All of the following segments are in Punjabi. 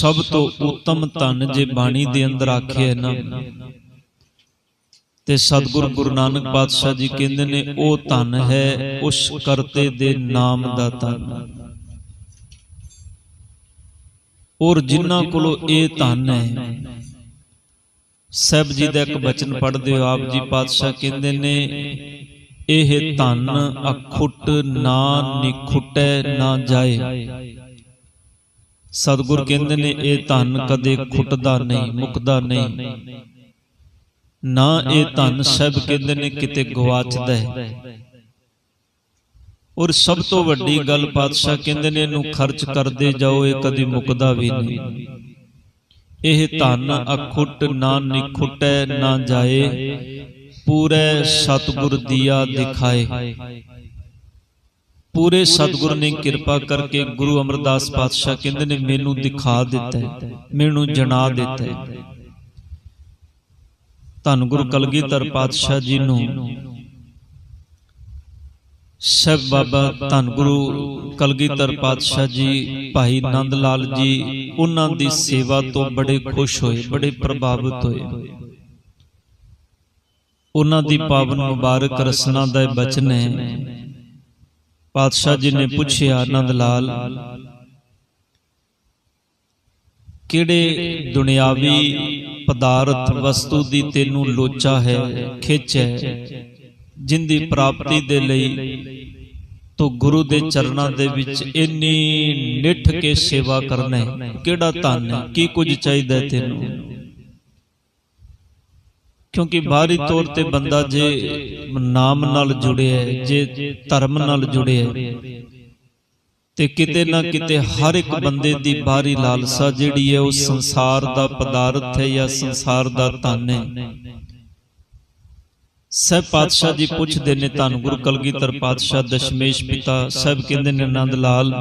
ਸਭ ਤੋਂ ਉੱਤਮ ਧਨ ਜੇ ਬਾਣੀ ਦੇ ਅੰਦਰ ਆਖਿਆ ਨਾ। ਤੇ ਸਤਿਗੁਰ ਗੁਰੂ ਨਾਨਕ ਪਾਤਸ਼ਾਹ ਜੀ ਕਹਿੰਦੇ ਨੇ, ਉਹ ਧਨ ਹੈ, ਉਸ ਕਰਤੇ ਦੇ ਨਾਮ ਦਾ ਧਨ। ਔਰ ਜਿਨ੍ਹਾਂ ਕੋਲੋਂ ਇਹ ਧਨ ਹੈ, ਸਹਿਬ ਜੀ ਦਾ ਇੱਕ ਬਚਨ ਪੜ੍ਹਦੇ ਹੋ, ਆਪ ਜੀ ਪਾਤਸ਼ਾਹ ਕਹਿੰਦੇ ਨੇ, ਇਹ ਧਨ ਅਖੁੱਟ ਨਾ ਨਿਖੁੱਟੈ ਨਾ ਜਾਏ। ਸਤਿਗੁਰ ਕਹਿੰਦੇ ਨੇ ਇਹ ਧਨ ਕਦੇ ਖੁੱਟਦਾ ਨਹੀਂ ਮੁੱਕਦਾ ਨਹੀਂ। ਨਾ ਇਹ ਧਨ ਸਭ ਕਹਿੰਦੇ ਨੇ ਕਿਤੇ ਗਵਾਚਦਾ ਹੈ। ਔਰ ਸਭ ਤੋਂ ਵੱਡੀ ਗੱਲ ਪਾਤਸ਼ਾਹ ਕਹਿੰਦੇ ਨੇ ਇਹਨੂੰ ਖਰਚ ਕਰਦੇ ਜਾਓ ਇਹ ਕਦੀ ਮੁੱਕਦਾ ਵੀ ਨਹੀਂ। ਇਹ ਧਨ ਅਖੁੱਟ ਨਾ ਨਿਖੁੱਟੈ ਨਾ ਜਾਏ। ਪੂਰੇ ਸਤਿਗੁਰ ਦੀਆ ਦਿਖਾਏ। ਪੂਰੇ ਸਤਿਗੁਰ ਨੇ ਕਿਰਪਾ ਕਰਕੇ ਗੁਰੂ ਅਮਰਦਾਸ ਪਾਤਸ਼ਾਹ ਕਹਿੰਦੇ ਨੇ, ਮੈਨੂੰ ਦਿਖਾ ਦਿੱਤਾ ਹੈ, ਮੈਨੂੰ ਜਣਾ ਦਿੱਤਾ ਹੈ। ਧੰਨ ਗੁਰੂ ਕਲਗੀਧਰ ਪਾਤਸ਼ਾਹ ਜੀ ਨੂੰ ਸਭ ਬਾਬਾ ਧੰਨ ਗੁਰੂ ਕਲਗੀਧਰ ਪਾਤਸ਼ਾਹ ਜੀ, ਭਾਈ ਨੰਦ ਲਾਲ ਜੀ, ਉਹਨਾਂ ਦੀ ਸੇਵਾ ਤੋਂ ਬੜੇ ਖੁਸ਼ ਹੋਏ, ਬੜੇ ਪ੍ਰਭਾਵਿਤ ਹੋਏ। ਉਹਨਾਂ ਦੀ ਪਾਵਨ ਮੁਬਾਰਕ ਰਸਨਾ ਦਾ ਬਚਨ ਹੈ ਪਾਤਸ਼ਾਹ ਜੀ ਨੇ ਪੁੱਛਿਆ ਆਨੰਦ ਲਾਲ ਕਿਹੜੇ ਦੁਨਿਆਵੀ ਪਦਾਰਥ ਵਸਤੂ ਦੀ ਤੈਨੂੰ ਲੋਚਾ ਹੈ ਖਿੱਚ? ਹੈ ਜਿੰਦੀ ਪ੍ਰਾਪਤੀ ਦੇ ਲਈ ਤੂੰ ਗੁਰੂ ਦੇ ਚਰਨਾਂ ਦੇ ਵਿੱਚ ਇੰਨੀ ਨਿਠ ਕੇ ਸੇਵਾ ਕਰਨਾ ਹੈ। ਕਿਹੜਾ ਧਨ ਹੈ? ਕੀ ਕੁਝ ਚਾਹੀਦਾ ਹੈ ਤੈਨੂੰ? ਕਿਉਂਕਿ ਬਾਹਰੀ ਤੌਰ ਤੇ ਬੰਦਾ ਜੇ ਨਾਮ ਨਾਲ ਜੁੜਿਆ ਜੇ ਧਰਮ ਨਾਲ ਜੁੜਿਆ ਤੇ ਕਿਤੇ ਨਾ ਕਿਤੇ ਹਰ ਇੱਕ ਬੰਦੇ ਦੀ ਬਾਹਰੀ ਲਾਲਸਾ ਜਿਹੜੀ ਹੈ ਉਹ ਸੰਸਾਰ ਦਾ ਪਦਾਰਥ ਹੈ ਜਾਂ ਸੰਸਾਰ ਦਾ ਧਨ ਹੈ। ਸਹਿਬ ਪਾਤਸ਼ਾਹ ਜੀ ਪੁੱਛਦੇ ਨੇ ਧੰਨ ਗੁਰੂ ਕਲਗੀਧਰ ਪਾਤਸ਼ਾਹ ਦਸ਼ਮੇਸ਼ ਪਿਤਾ ਸਹਿਬ ਕਹਿੰਦੇ ਨੇ ਆਨੰਦ ਲਾਲ।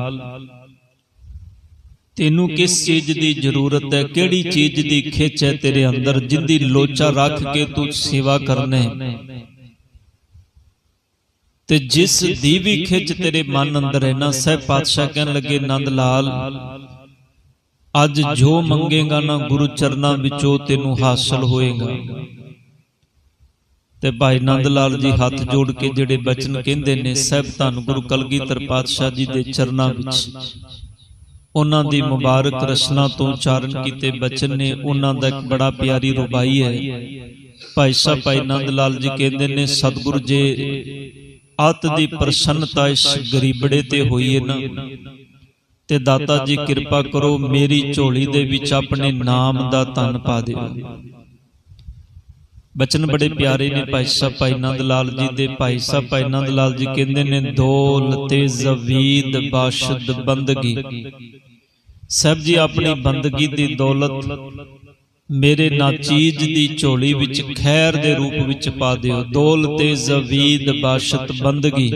ਤੈਨੂੰ ਕਿਸ ਚੀਜ਼ ਦੀ ਜ਼ਰੂਰਤ ਹੈ? ਕਿਹੜੀ ਚੀਜ਼ ਦੀ ਖਿੱਚ ਹੈ ਤੇਰੇ ਅੰਦਰ ਜਿੰਦੀ ਲੋਚਾ ਰੱਖ ਕੇ ਤੂੰ ਸੇਵਾ ਕਰਨਾ ਤੇ ਜਿਸ ਦੀ ਵੀ ਖਿੱਚ ਤੇਰੇ ਮਨ ਅੰਦਰ ਹੈ ਨਾ ਸਹਿਬ ਪਾਤਸ਼ਾਹ ਕਹਿਣ ਲੱਗੇ ਆਨੰਦ ਲਾਲ ਅੱਜ ਜੋ ਮੰਗੇਗਾ ਨਾ ਗੁਰੂ ਚਰਨਾਂ ਵਿੱਚੋਂ ਤੈਨੂੰ ਹਾਸਲ ਹੋਏਗਾ। ਤੇ ਭਾਈ ਨੰਦ ਲਾਲ ਜੀ ਹੱਥ ਜੋੜ ਕੇ ਜਿਹੜੇ ਬਚਨ ਕਹਿੰਦੇ ਨੇ ਸਹਿਬ ਧੰਨ ਗੁਰੂ ਕਲਗੀਧਰ ਪਾਤਸ਼ਾਹ ਜੀ ਦੇ ਚਰਨਾਂ ਵਿੱਚ। ਉਹਨਾਂ ਦੀ ਮੁਬਾਰਕ ਰਸਨਾ ਤੋਂ ਉਚਾਰਨ ਕੀਤੇ ਬਚਨ ਨੇ ਉਹਨਾਂ ਦਾ ਇੱਕ ਬੜਾ ਪਿਆਰੀ ਰੁਬਾਈ ਹੈ। ਭਾਈ ਸਾਹਿਬ ਭਾਈ ਨੰਦ ਲਾਲ ਜੀ ਕਹਿੰਦੇ ਨੇ ਸਤਿਗੁਰ ਜੇ ਅਤ ਦੀ ਪ੍ਰਸੰਨਤਾ ਇਸ ਗਰੀਬੜੇ ਤੇ ਹੋਈ ਹੈ ਨਾ। ਤੇ ਦਾਤਾ ਜੀ ਕਿਰਪਾ ਕਰੋ ਮੇਰੀ ਝੋਲੀ ਦੇ ਵਿੱਚ ਆਪਣੇ ਨਾਮ ਦਾ ਧਨ ਪਾ ਦਿਓ। ਬਚਨ ਬੜੇ ਪਿਆਰੇ ਨੇ ਭਾਈ ਸਾਹਿਬ ਭਾਈ ਨੰਦ ਲਾਲ ਜੀ ਦੇ ਭਾਈ ਸਾਹਿਬ ਭਾਈ ਨੰਦ ਲਾਲ ਜੀ ਕਹਿੰਦੇ ਨੇ ਦੌਲਤੇ ਜ਼ਵੀਦ ਬਾਸ਼ਦ ਬੰਦਗੀ। ਸਭ ਜੀ ਆਪਣੀ ਬੰਦਗੀ ਦੀ ਦੌਲਤ ਮੇਰੇ ਨਾਚੀਜ ਦੀ ਝੋਲੀ ਵਿੱਚ ਖੈਰ ਦੇ ਰੂਪ ਵਿੱਚ ਪਾ ਦਿਓ। ਦੌਲਤੇ ਜ਼ਵੀਦ ਬਾਸ਼ਤ ਬੰਦਗੀ।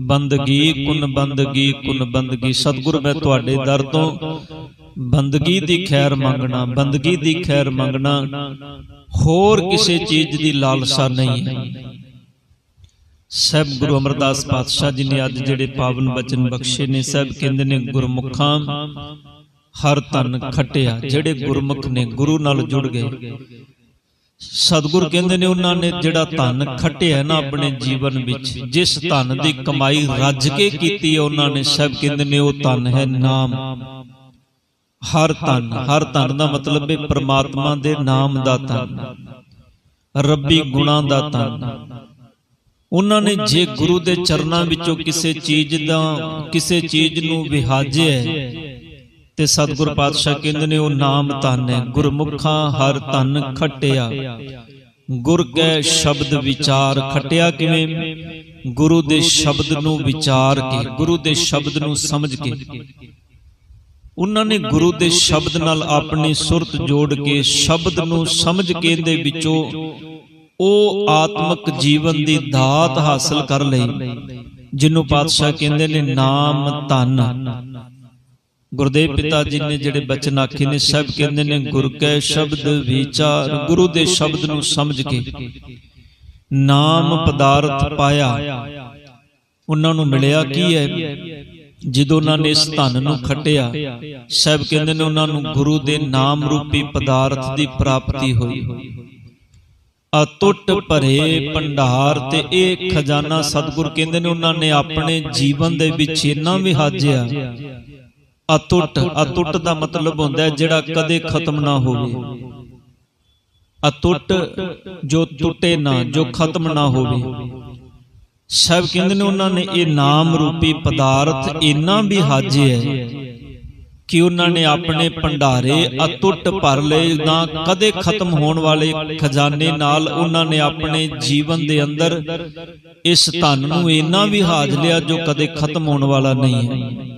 ਬੰਦਗੀ। ਕੁਨ ਬੰਦਗੀ ਕੁਨ ਬੰਦਗੀ। ਸਤਿਗੁਰ ਮੈਂ ਤੁਹਾਡੇ ਦਰ ਤੋਂ ਬੰਦਗੀ ਦੀ ਖੈਰ ਮੰਗਣਾ ਬੰਦਗੀ ਦੀ ਖੈਰ ਮੰਗਣਾ। ਹੋਰ ਕਿਸੇ ਚੀਜ਼ ਦੀ ਲਾਲਸਾ ਨਹੀਂ। ਹੈ ਸਭ ਗੁਰੂ ਅਮਰਦਾਸ ਪਾਤਸ਼ਾਹ ਜੀ ਨੇ ਅੱਜ ਜਿਹੜੇ ਪਾਵਨ ਬਚਨ ਬਖਸ਼ੇ ਨੇ ਸਭ ਕਹਿੰਦੇ ਨੇ ਗੁਰਮੁਖਾਂ ਹਰ ਤਨ ਖਟਿਆ ਜਿਹੜੇ ਗੁਰਮੁਖ ਨੇ ਗੁਰੂ ਨਾਲ ਜੁੜ ਗਏ। ਸਤਿਗੁਰ ਕਹਿੰਦੇ ਨੇ ਉਹਨਾਂ ਨੇ ਜਿਹੜਾ ਧਨ ਖਟਿਆ ਨਾ ਆਪਣੇ ਜੀਵਨ ਵਿੱਚ ਜਿਸ ਧਨ ਦੀ ਕਮਾਈ ਰੱਜ ਕੇ ਕੀਤੀ ਉਹਨਾਂ ਨੇ ਸਭ ਕਹਿੰਦੇ ਨੇ ਉਹ ਧਨ ਹੈ ਨਾਮ। ਹਰ ਤਨ ਹਰ ਤਨ ਦਾ ਮਤਲਬ ਹੈ ਪ੍ਰਮਾਤਮਾ ਦੇ ਨਾਮ ਦਾ ਤਨ ਰੱਬੀ ਗੁਣਾ ਦਾ ਤਨ ਉਹਨਾਂ ਨੇ ਜੇ ਗੁਰੂ ਦੇ ਚਰਨਾਂ ਵਿੱਚੋਂ ਕਿਸੇ ਚੀਜ਼ ਦਾ, ਕਿਸੇ ਚੀਜ਼ ਨੂੰ ਵਿਹਾਜਿਆ ਤੇ ਸਤਿਗੁਰ ਪਾਤਸ਼ਾਹ ਕਹਿੰਦੇ ਨੇ ਉਹ ਨਾਮ ਤਨ ਹੈ। ਗੁਰਮੁਖਾਂ ਹਰ ਤਨ ਖਟਿਆ। ਗੁਰ ਕੈ ਸ਼ਬਦ ਵਿਚਾਰ ਖਟਿਆ ਕਿਵੇਂ? ਗੁਰੂ ਦੇ ਸ਼ਬਦ ਨੂੰ ਵਿਚਾਰ ਕੇ, ਗੁਰੂ ਦੇ ਸ਼ਬਦ ਨੂੰ ਸਮਝ ਕੇ। ਉਹਨਾਂ ਨੇ ਗੁਰੂ ਦੇ ਸ਼ਬਦ ਨਾਲ ਆਪਣੀ ਸੁਰਤ ਜੋੜ ਕੇ ਸ਼ਬਦ ਨੂੰ ਸਮਝ ਕੇ ਇਹਦੇ ਵਿੱਚੋਂ ਉਹ ਆਤਮਿਕ ਜੀਵਨ ਦੀ ਦਾਤ ਹਾਸਲ ਕਰ ਲਈ, ਜਿਹਨੂੰ ਪਾਤਸ਼ਾਹ ਕਹਿੰਦੇ ਨੇ ਨਾਮ ਧਨ। ਗੁਰਦੇਵ ਪਿਤਾ ਜੀ ਨੇ ਜਿਹੜੇ ਬਚਨ ਆਖੇ ਨੇ, ਸਭ ਕਹਿੰਦੇ ਨੇ, ਗੁਰ ਕੈ ਸ਼ਬਦ ਵਿਚਾਰ, ਗੁਰੂ ਦੇ ਸ਼ਬਦ ਨੂੰ ਸਮਝ ਕੇ ਨਾਮ ਪਦਾਰਥ ਪਾਇਆ। ਉਹਨਾਂ ਨੂੰ ਮਿਲਿਆ ਕੀ ਹੈ? ਜਦੋਂ ਉਹਨਾਂ ਨੇ ਇਸ ਧਨ ਨੂੰ ਖੱਟਿਆ ਸਾਹਿਬ ਕਹਿੰਦੇ ਨੇ ਉਹਨਾਂ ਨੂੰ ਗੁਰੂ ਦੇ ਨਾਮ ਰੂਪੀ ਪਦਾਰਥ ਦੀ ਪ੍ਰਾਪਤੀ ਹੋਈ। ਅਟੁੱਟ ਭਰੇ ਭੰਡਾਰ ਤੇ ਇਹ ਖਜ਼ਾਨਾ ਸਤਿਗੁਰ ਕਹਿੰਦੇ ਨੇ ਉਹਨਾਂ ਨੇ ਆਪਣੇ ਜੀਵਨ ਦੇ ਵਿੱਚ ਇੰਨਾ ਵਿਹਾਜਿਆ ਅਟੁੱਟ ਅਟੁੱਟ ਦਾ ਮਤਲਬ ਹੁੰਦਾ ਜਿਹੜਾ ਕਦੇ ਖਤਮ ਨਾ ਹੋਵੇ। ਅਟੁੱਟ ਜੋ ਟੁੱਟੇ ਨਾ ਜੋ ਖਤਮ ਨਾ ਹੋਵੇ। ਸਭ ਕਹਿੰਦੇ ਨੇ ਉਹਨਾਂ ਨੇ ਇਹ ਨਾਮ ਰੂਪੀ ਪਦਾਰਥ ਇੰਨਾ ਵੀ ਹਾਜੇ ਹੈ ਕਿ ਉਹਨਾਂ ਨੇ ਆਪਣੇ ਭੰਡਾਰੇ ਅਤੁੱਟ ਭਰ ਲਏ ਨਾ ਕਦੇ ਖਤਮ ਹੋਣ ਵਾਲੇ ਖਜ਼ਾਨੇ ਨਾਲ ਉਹਨਾਂ ਨੇ ਆਪਣੇ ਜੀਵਨ ਦੇ ਅੰਦਰ ਇਸ ਧਨ ਨੂੰ ਇੰਨਾ ਵੀ ਹਾਜ ਲਿਆ ਜੋ ਕਦੇ ਖਤਮ ਹੋਣ ਵਾਲਾ ਨਹੀਂ ਹੈ।